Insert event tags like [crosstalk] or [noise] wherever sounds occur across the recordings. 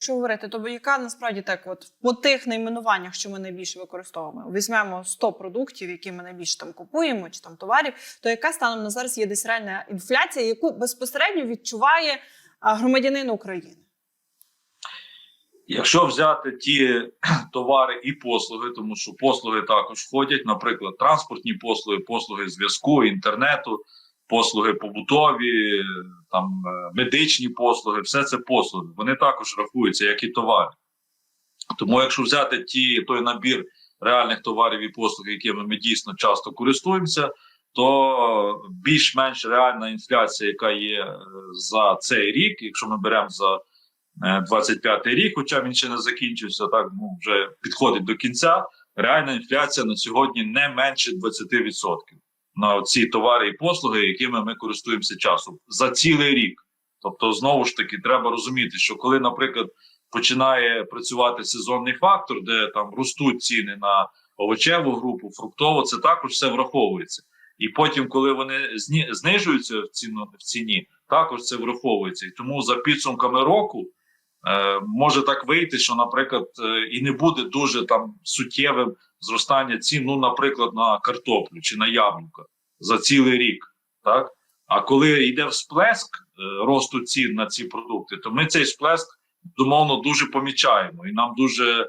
Якщо говорити, то яка насправді так, от по тих найменуваннях, що ми найбільше використовуємо, візьмемо 100 продуктів, які ми найбільше там купуємо, чи там товарів, то яка станом на зараз є десь реальна інфляція, яку безпосередньо відчуває громадянин України? Якщо взяти ті [clears throat] товари і послуги, тому що послуги також входять, наприклад, транспортні послуги, послуги зв'язку, інтернету, послуги побутові, там е, медичні послуги, все це послуги. Вони також рахуються як і товари. Тому, якщо взяти ті той набір реальних товарів і послуг, якими ми дійсно часто користуємося, то більш-менш реальна інфляція, яка є е, за цей рік, якщо ми беремо за 25-й рік, хоча він ще не закінчився, так ну вже підходить до кінця. Реальна інфляція на сьогодні не менше 20% на ці товари і послуги, якими ми користуємося часом за цілий рік. Тобто, знову ж таки, треба розуміти, що коли, наприклад, починає працювати сезонний фактор, де там ростуть ціни на овочеву групу, фруктову, це також все враховується. І потім, коли вони знижуються в ціну в ціні, також це враховується. І тому за підсумками року е, може так вийти, що, наприклад, е, і не буде дуже там суттєвим зростання цін, ну, наприклад, на картоплю чи на яблука за цілий рік. Так? А коли йде всплеск е, росту цін на ці продукти, то ми цей всплеск безумовно дуже помічаємо, і нам дуже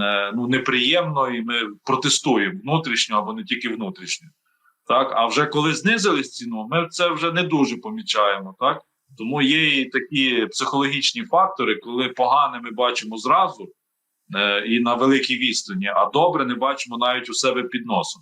е, ну, неприємно, і ми протестуємо внутрішньо або не тільки внутрішньо. Так, а вже коли знизили ціну, ми це вже не дуже помічаємо. Так тому є і такі психологічні фактори, коли погане ми бачимо зразу і на великій відстані, а добре не бачимо навіть у себе під носом.